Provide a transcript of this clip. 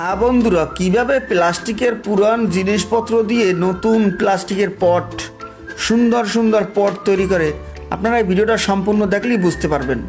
হ্যাঁ বন্ধুরা, কীভাবে প্লাস্টিকের পুরান জিনিসপত্র দিয়ে নতুন প্লাস্টিকের পট, সুন্দর সুন্দর পট তৈরি করে? আপনারা এই ভিডিওটা সম্পূর্ণ দেখলেই বুঝতে পারবেন।